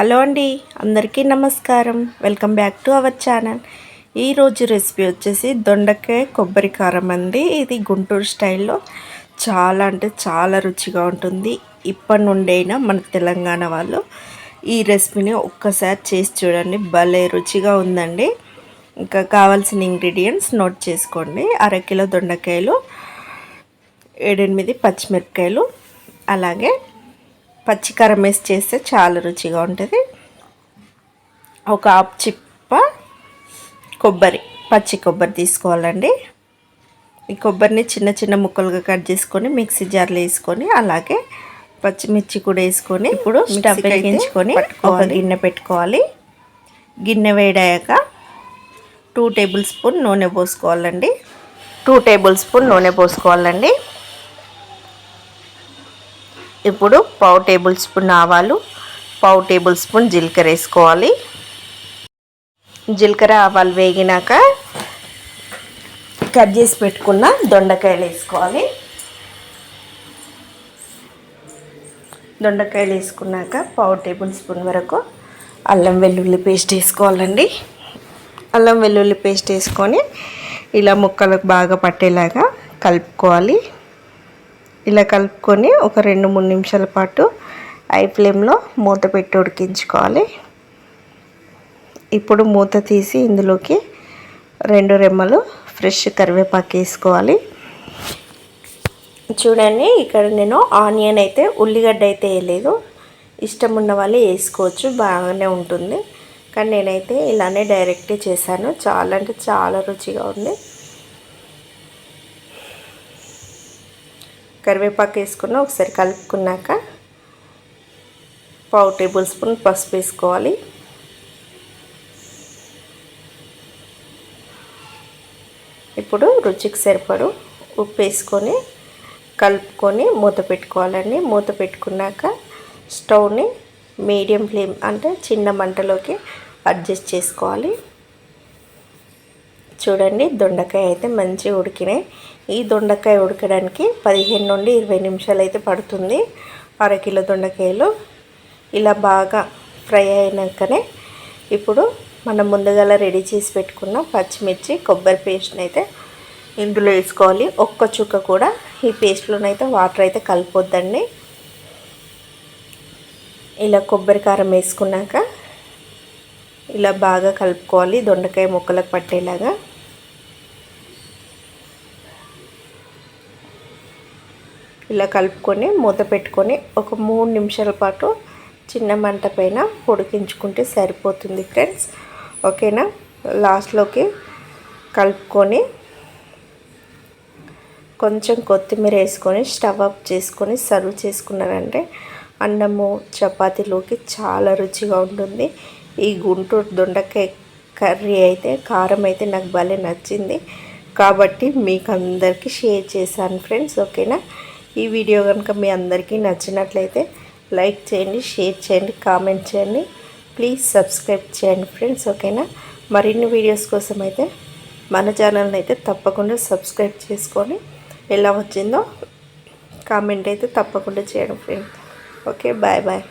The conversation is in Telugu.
హలో అండి అందరికీ నమస్కారం. Welcome back to our channel. ఈరోజు రెసిపీ వచ్చేసి దొండకాయ కొబ్బరి కారం అండి. ఇది గుంటూరు స్టైల్లో చాలా అంటే చాలా రుచిగా ఉంటుంది. ఇప్పటి నుండైనా మన తెలంగాణ వాళ్ళు ఈ రెసిపీని ఒక్కసారి చేసి చూడండి. భలే రుచిగా ఉందండి. ఇంకా కావాల్సిన ఇంగ్రీడియంట్స్ నోట్ చేసుకోండి. అరకిలో దొండకాయలు ఏడెనిమిది పచ్చిమిరపకాయలు అలాగే పచ్చికారం వేసి చేస్తే చాలా రుచిగా ఉంటుంది. ఒక ఆపు చిప్ప కొబ్బరి పచ్చి కొబ్బరి తీసుకోవాలండి. ఈ కొబ్బరిని చిన్న చిన్న ముక్కలుగా కట్ చేసుకొని మిక్సీ జార్లో వేసుకొని అలాగే పచ్చిమిర్చి కూడా వేసుకొని ఇప్పుడు స్టవ్ వెలిగించుకొని ఒక గిన్నె పెట్టుకోవాలి. గిన్నె వేడాక టూ టేబుల్ స్పూన్ నూనె పోసుకోవాలండి. టూ టేబుల్ స్పూన్ నూనె పోసుకోవాలండి. ఇప్పుడు పావు టేబుల్ స్పూన్ ఆవాలు పావు టేబుల్ స్పూన్ జీలకర్ర వేసుకోవాలి. జీలకర్ర ఆవాలు వేగినాక కట్ చేసి పెట్టుకున్న దొండకాయలు వేసుకోవాలి. దొండకాయలు వేసుకున్నాక పావు టేబుల్ స్పూన్ వరకు అల్లం వెల్లుల్లి పేస్ట్ వేసుకోవాలండి. అల్లం వెల్లుల్లి పేస్ట్ వేసుకొని ఇలా ముక్కలకు బాగా పట్టేలాగా కలుపుకోవాలి. ఇలా కలుపుకొని ఒక రెండు మూడు నిమిషాల పాటు ఐ ఫ్లేమ్లో మూత పెట్టి ఉడికించుకోవాలి. ఇప్పుడు మూత తీసి ఇందులోకి రెండు రెమ్మలు ఫ్రెష్ కరివేపాకు వేసుకోవాలి. చూడండి ఇక్కడ నేను ఆనియన్ అయితే ఉల్లిగడ్డ అయితే వేయలేదు. ఇష్టం ఉన్న వాళ్ళు వేసుకోవచ్చు బాగానే ఉంటుంది. కానీ నేనైతే ఇలానే డైరెక్ట్ చేశాను. చాలా అంటే చాలా రుచిగా ఉంది. కరివేపాకు వేసుకున్న ఒకసారి కలుపుకున్నాక పావు టేబుల్ స్పూన్ పసుపు వేసుకోవాలి. ఇప్పుడు రుచికి సరిపడు ఉప్పు వేసుకొని కలుపుకొని మూత పెట్టుకోవాలండి. మూత పెట్టుకున్నాక స్టవ్ని మీడియం ఫ్లేమ్ అంటే చిన్న మంటలోకి అడ్జస్ట్ చేసుకోవాలి. చూడండి దొండకాయ అయితే మంచిగా ఉడికినాయి. ఈ దొండకాయ ఉడకడానికి పదిహేను నుండి ఇరవై నిమిషాలు అయితే పడుతుంది. అరకిలో దొండకాయలు ఇలా బాగా ఫ్రై అయినాకనే ఇప్పుడు మనం ముందుగా రెడీ చేసి పెట్టుకున్న పచ్చిమిర్చి కొబ్బరి పేస్ట్ని అయితే ఇందులో వేసుకోవాలి. ఒక్క చుక్క కూడా ఈ పేస్ట్లోనైతే వాటర్ అయితే కలిపొద్దండి. ఇలా కొబ్బరి కారం వేసుకున్నాక ఇలా బాగా కలుపుకోవాలి దొండకాయ ముక్కలకు పట్టేలాగా. ఇలా కలుపుకొని మూత పెట్టుకొని ఒక మూడు నిమిషాల పాటు చిన్న మంట పైన ఉడికించుకుంటే సరిపోతుంది ఫ్రెండ్స్. ఓకేనా? లాస్ట్లోకి కలుపుకొని కొంచెం కొత్తిమీర వేసుకొని స్టవ్ అప్ చేసుకొని సర్వ్ చేసుకున్నారంటే అన్నము చపాతీలోకి చాలా రుచిగా ఉంటుంది. ఈ గుంటూరు దొండకాయ కర్రీ అయితే కారం అయితే నాకు భలే నచ్చింది. కాబట్టి మీకు అందరికీ షేర్ చేశాను ఫ్రెండ్స్. ఓకేనా? ఈ వీడియో కనుక మీ అందరికీ నచ్చినట్లయితే లైక్ చేయండి షేర్ చేయండి కామెంట్ చేయండి. ప్లీజ్ సబ్స్క్రైబ్ చేయండి ఫ్రెండ్స్ ఓకేనా? మరిన్ని వీడియోస్ కోసం అయితే మన ఛానల్ని అయితే తప్పకుండా సబ్స్క్రైబ్ చేసుకొని ఎలా వచ్చిందో కామెంట్ అయితే తప్పకుండా చేయండి ఫ్రెండ్స్. Okay bye bye.